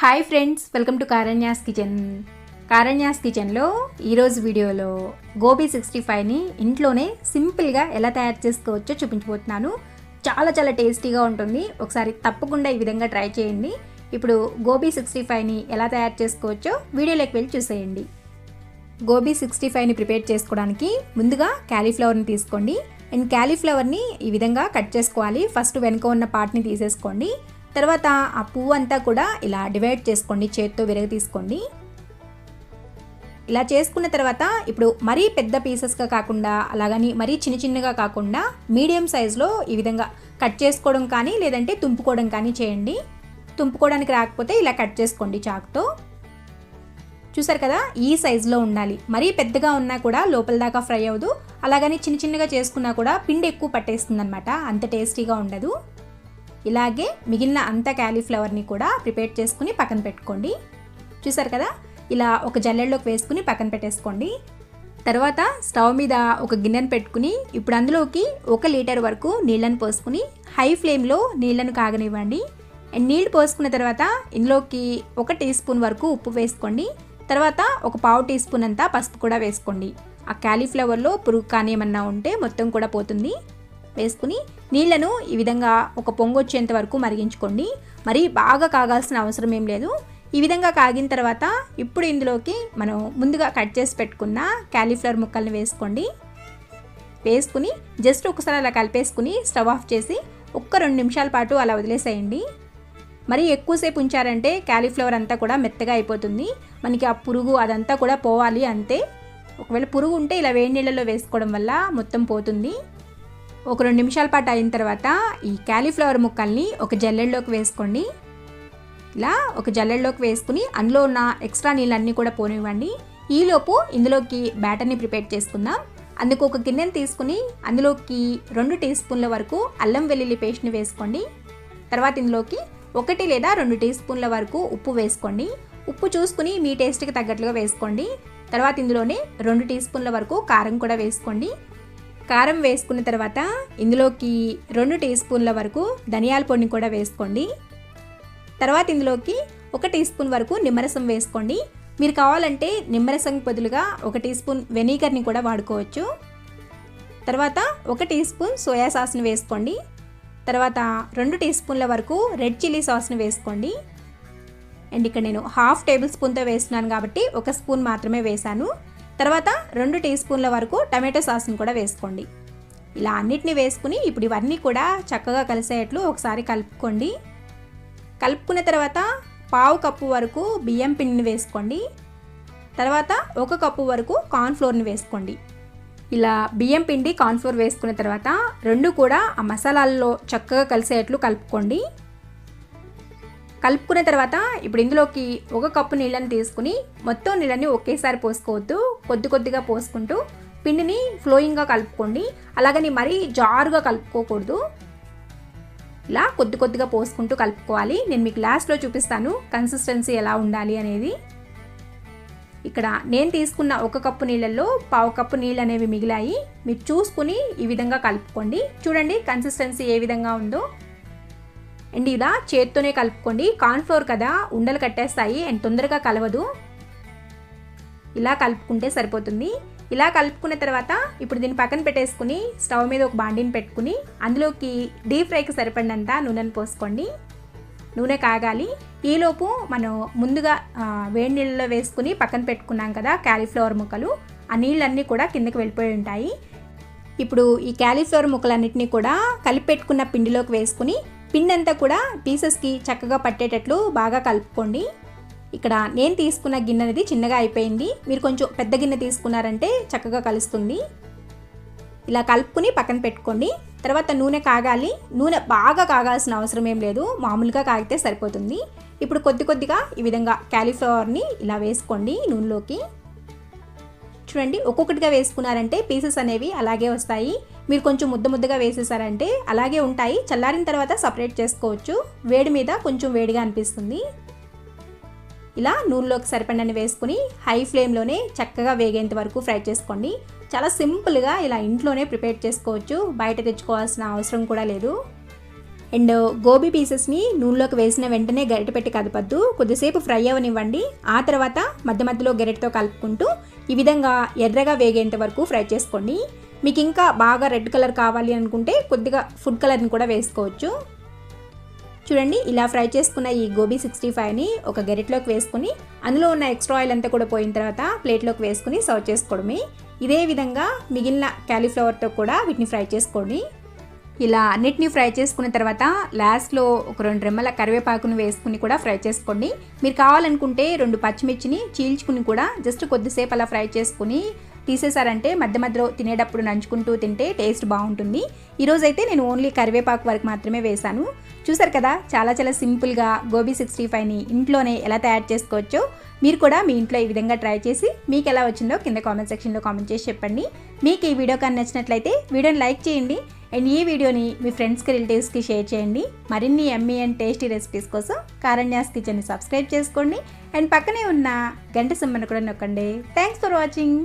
Hi friends welcome to Karanya's kitchen. Karanya's కిచెన్లో ఈరోజు వీడియోలో గోబీ సిక్స్టీ ఫైవ్ని ఇంట్లోనే సింపుల్గా ఎలా తయారు చేసుకోవచ్చో చూపించబోతున్నాను. చాలా చాలా టేస్టీగా ఉంటుంది. ఒకసారి తప్పకుండా ఈ విధంగా ట్రై చేయండి. ఇప్పుడు గోబీ సిక్స్టీ ఫైవ్ని ఎలా తయారు చేసుకోవచ్చో వీడియోలోకి వెళ్ళి చూసేయండి. గోబీ సిక్స్టీ ఫైవ్ని ప్రిపేర్ చేసుకోవడానికి ముందుగా క్యాలీఫ్లవర్ని తీసుకోండి. అండ్ క్యాలీఫ్లవర్ని ఈ విధంగా కట్ చేసుకోవాలి. ఫస్ట్ వెనుక ఉన్న పార్ట్ని తీసేసుకోండి. తర్వాత ఆ పువ్వు అంతా కూడా ఇలా డివైడ్ చేసుకోండి చేత్తో విరగ తీసుకోండి. ఇలా చేసుకున్న తర్వాత ఇప్పుడు మరీ పెద్ద పీసెస్గా కాకుండా అలాగని మరీ చిన్న చిన్నగా కాకుండా మీడియం సైజులో ఈ విధంగా కట్ చేసుకోవడం కానీ లేదంటే తుంపుకోవడం కానీ చేయండి. తుంపుకోవడానికి రాకపోతే ఇలా కట్ చేసుకోండి చాకుతో. చూసారు కదా ఈ సైజులో ఉండాలి. మరీ పెద్దగా ఉన్నా కూడా లోపల దాకా ఫ్రై అవ్వదు. అలాగని చిన్న చిన్నగా చేసుకున్నా కూడా పిండి ఎక్కువ పట్టేస్తుంది అనమాట అంత టేస్టీగా ఉండదు. ఇలాగే మిగిలిన అంత క్యాలీఫ్లవర్ని కూడా ప్రిపేర్ చేసుకుని పక్కన పెట్టుకోండి. చూసారు కదా? ఇలా ఒక జల్లెల్లోకి వేసుకుని పక్కన పెట్టేసుకోండి. తర్వాత స్టవ్ మీద ఒక గిన్నెను పెట్టుకుని ఇప్పుడు అందులోకి ఒక లీటర్ వరకు నీళ్ళను పోసుకుని హై ఫ్లేమ్లో నీళ్ళను కాగనివ్వండి. అండ్ నీళ్ళు పోసుకున్న తర్వాత ఇందులోకి ఒక టీ స్పూన్ వరకు ఉప్పు వేసుకోండి. తర్వాత ఒక పావు టీ స్పూన్ అంతా పసుపు కూడా వేసుకోండి. ఆ క్యాలీఫ్లవర్లో పురుగు కానీ ఏమన్నా ఉంటే మొత్తం కూడా పోతుంది. వేసుకుని నీళ్ళను ఈ విధంగా ఒక పొంగు వచ్చేంత వరకు మరిగించుకోండి. మరి బాగా కాగాల్సిన అవసరం ఏం లేదు. ఈ విధంగా కాగిన తర్వాత ఇప్పుడు ఇందులోకి మనం ముందుగా కట్ చేసి పెట్టుకున్న క్యాలీఫ్లవర్ ముక్కల్ని వేసుకోండి. వేసుకుని జస్ట్ ఒకసారి అలా కలిపేసుకుని స్టవ్ ఆఫ్ చేసి ఒక్క రెండు నిమిషాల పాటు అలా వదిలేసేయండి. మరి ఎక్కువసేపు ఉంచారంటే క్యాలీఫ్లవర్ అంతా కూడా మెత్తగా అయిపోతుంది. మనకి ఆ పురుగు అదంతా కూడా పోవాలి అంతే. ఒకవేళ పురుగు ఉంటే ఇలా వేడి నీళ్ళలో వేసుకోవడం వల్ల మొత్తం పోతుంది. ఒక రెండు నిమిషాల పాటు అయిన తర్వాత ఈ క్యాలీఫ్లవర్ ముక్కల్ని ఒక జల్లెల్లోకి వేసుకోండి. ఇలా ఒక జల్లెల్లోకి వేసుకుని అందులో ఉన్న ఎక్స్ట్రా నీళ్ళన్నీ కూడా పోనివ్వండి. ఈలోపు ఇందులోకి బ్యాటర్ని ప్రిపేర్ చేసుకుందాం. అందుకు ఒక గిన్నెను తీసుకుని అందులోకి రెండు టీ స్పూన్ల వరకు అల్లం వెల్లుల్లి పేస్ట్ని వేసుకోండి. తర్వాత ఇందులోకి ఒకటి లేదా రెండు టీ స్పూన్ల వరకు ఉప్పు వేసుకోండి. ఉప్పు చూసుకుని మీ టేస్ట్కి తగ్గట్లుగా వేసుకోండి. తర్వాత ఇందులోనే రెండు టీ స్పూన్ల వరకు కారం కూడా వేసుకోండి. కారం వేసుకున్న తర్వాత ఇందులోకి రెండు టీ స్పూన్ల వరకు ధనియాల పొడిని కూడా వేసుకోండి. తర్వాత ఇందులోకి ఒక టీ స్పూన్ వరకు నిమ్మరసం వేసుకోండి. మీరు కావాలంటే నిమ్మరసం బదులుగా ఒక టీ స్పూన్ వెనిగర్ని కూడా వాడుకోవచ్చు. తర్వాత ఒక టీ స్పూన్ సోయా సాస్ని వేసుకోండి. తర్వాత రెండు టీ స్పూన్ల వరకు రెడ్ చిల్లీ సాస్ని వేసుకోండి. అండ్ ఇక్కడ నేను హాఫ్ టేబుల్ స్పూన్తో వేస్తున్నాను కాబట్టి ఒక స్పూన్ మాత్రమే వేశాను. తర్వాత రెండు టీ స్పూన్ల వరకు టమాటో సాస్ని కూడా వేసుకోండి. ఇలా అన్నిటిని వేసుకుని ఇప్పుడు ఇవన్నీ కూడా చక్కగా కలిసేట్లు ఒకసారి కలుపుకోండి. కలుపుకున్న తర్వాత పావు కప్పు వరకు బియ్యం పిండిని వేసుకోండి. తర్వాత ఒక కప్పు వరకు కార్న్ఫ్లోర్ని వేసుకోండి. ఇలా బియ్యం పిండి కార్న్ఫ్లోర్ వేసుకున్న తర్వాత రెండు కూడా ఆ మసాలాల్లో చక్కగా కలిసేట్లు కలుపుకోండి. కలుపుకున్న తర్వాత ఇప్పుడు ఇందులోకి ఒక కప్పు నీళ్ళని తీసుకుని మొత్తం నీళ్ళని ఒకేసారి పోసుకోవద్దు. కొద్ది కొద్దిగా పోసుకుంటూ పిండిని ఫ్లోయింగ్గా కలుపుకోండి. అలాగని మరీ జారుగా కలుపుకోకూడదు. ఇలా కొద్ది కొద్దిగా పోసుకుంటూ కలుపుకోవాలి. నేను మీకు లాస్ట్లో చూపిస్తాను కన్సిస్టెన్సీ ఎలా ఉండాలి అనేది. ఇక్కడ నేను తీసుకున్న ఒక కప్పు నీళ్ళల్లో పావు కప్పు నీళ్ళు అనేవి మిగిలాయి. మీరు చూసుకుని ఈ విధంగా కలుపుకోండి. చూడండి కన్సిస్టెన్సీ ఏ విధంగా ఉందో. అండ్ ఇలా చేత్తోనే కలుపుకోండి. కార్న్ఫ్లోర్ కదా ఉండలు కట్టేస్తాయి. అండ్ తొందరగా కలవదు. ఇలా కలుపుకుంటే సరిపోతుంది. ఇలా కలుపుకున్న తర్వాత ఇప్పుడు దీన్ని పక్కన పెట్టేసుకుని స్టవ్ మీద ఒక బాండిని పెట్టుకుని అందులోకి డీప్ ఫ్రైకి సరిపడినంత నూనెను పోసుకోండి. నూనె కాగాలి. ఈలోపు మనం ముందుగా వేడి నీళ్ళలో వేసుకుని పక్కన పెట్టుకున్నాం కదా క్యాలీఫ్లవర్ ముక్కలు. ఆ నీళ్ళన్నీ కూడా కిందకి వెళ్ళిపోయి ఉంటాయి. ఇప్పుడు ఈ క్యాలీఫ్లవర్ ముక్కలన్నిటినీ కూడా కలిపి పెట్టుకున్న పిండిలోకి వేసుకుని పిండి అంతా కూడా పీసెస్కి చక్కగా పట్టేటట్లు బాగా కలుపుకోండి. ఇక్కడ నేను తీసుకున్న గిన్నె అనేది చిన్నగా అయిపోయింది. మీరు కొంచెం పెద్ద గిన్నె తీసుకున్నారంటే చక్కగా కలుస్తుంది. ఇలా కలుపుకుని పక్కన పెట్టుకోండి. తర్వాత నూనె కాగాలి. నూనె బాగా కాగాల్సిన అవసరం ఏం లేదు. మామూలుగా కాగితే సరిపోతుంది. ఇప్పుడు కొద్ది కొద్దిగా ఈ విధంగా క్యాలీఫ్లవర్ని ఇలా వేసుకోండి నూనెలోకి. చూడండి ఒక్కొక్కటిగా వేసుకున్నారంటే పీసెస్ అనేవి అలాగే వస్తాయి. మీరు కొంచెం ముద్ద ముద్దగా వేసేసారంటే అలాగే ఉంటాయి. చల్లారిన తర్వాత సపరేట్ చేసుకోవచ్చు. వేడి మీద కొంచెం వేడిగా అనిపిస్తుంది. ఇలా నూనెలోకి సరిపడని వేసుకుని హై ఫ్లేమ్లోనే చక్కగా వేగేంత వరకు ఫ్రై చేసుకోండి. చాలా సింపుల్గా ఇలా ఇంట్లోనే ప్రిపేర్ చేసుకోవచ్చు. బయట తెచ్చుకోవాల్సిన అవసరం కూడా లేదు. అండ్ గోబీ పీసెస్ని నూనెలోకి వేసిన వెంటనే గరిటె పెట్టి కదపద్దు. కొద్దిసేపు ఫ్రై అవ్వనివ్వండి ఆ తర్వాత మధ్య మధ్యలో గరిటెతో కలుపుకుంటూ ఈ విధంగా ఎర్రగా వేగేంత వరకు ఫ్రై చేసుకోండి. మీకు ఇంకా బాగా రెడ్ కలర్ కావాలి అనుకుంటే కొద్దిగా ఫుడ్ కలర్ని కూడా వేసుకోవచ్చు. చూడండి ఇలా ఫ్రై చేసుకున్న ఈ గోబీ సిక్స్టీ ఫైవ్ని ఒక గరిటలోకి వేసుకుని అందులో ఉన్న ఎక్స్ట్రా ఆయిల్ అంతా కూడా పోయిన తర్వాత ప్లేట్లోకి వేసుకుని సర్వ్ చేసుకోవడమే. ఇదే విధంగా మిగిలిన క్యాలీఫ్లవర్తో కూడా వీటిని ఫ్రై చేసుకోండి. ఇలా అన్నిటినీ ఫ్రై చేసుకున్న తర్వాత లాస్ట్లో ఒక రెండు రెమ్మల కరివేపాకును వేసుకుని కూడా ఫ్రై చేసుకోండి. మీరు కావాలనుకుంటే రెండు పచ్చిమిర్చిని చీల్చుకుని కూడా జస్ట్ కొద్దిసేపు అలా ఫ్రై చేసుకుని తీసేసారంటే మధ్య మధ్యలో తినేటప్పుడు నంచుకుంటూ తింటే టేస్ట్ బాగుంటుంది. ఈరోజైతే నేను ఓన్లీ కరివేపాకు వరకు మాత్రమే వేశాను. చూసారు కదా చాలా చాలా సింపుల్గా గోబీ సిక్స్టీ ఫైవ్ని ఇంట్లోనే ఎలా తయారు చేసుకోవచ్చో మీరు కూడా మీ ఇంట్లో ఈ విధంగా ట్రై చేసి మీకు ఎలా వచ్చిందో కింద కామెంట్ సెక్షన్లో కామెంట్ చేసి చెప్పండి. మీకు ఈ వీడియో కానీ నచ్చినట్లయితే వీడియోని లైక్ చేయండి. అండ్ ఈ వీడియోని మీ ఫ్రెండ్స్కి రిలేటివ్స్కి షేర్ చేయండి. మరిన్ని ఎమ్మీ అండ్ టేస్టీ రెసిపీస్ కోసం కారణ్యాస్ కిచెన్ని సబ్స్క్రైబ్ చేసుకోండి. అండ్ పక్కనే ఉన్న గంట సిమ్మను కూడా నొక్కండి. Thanks for watching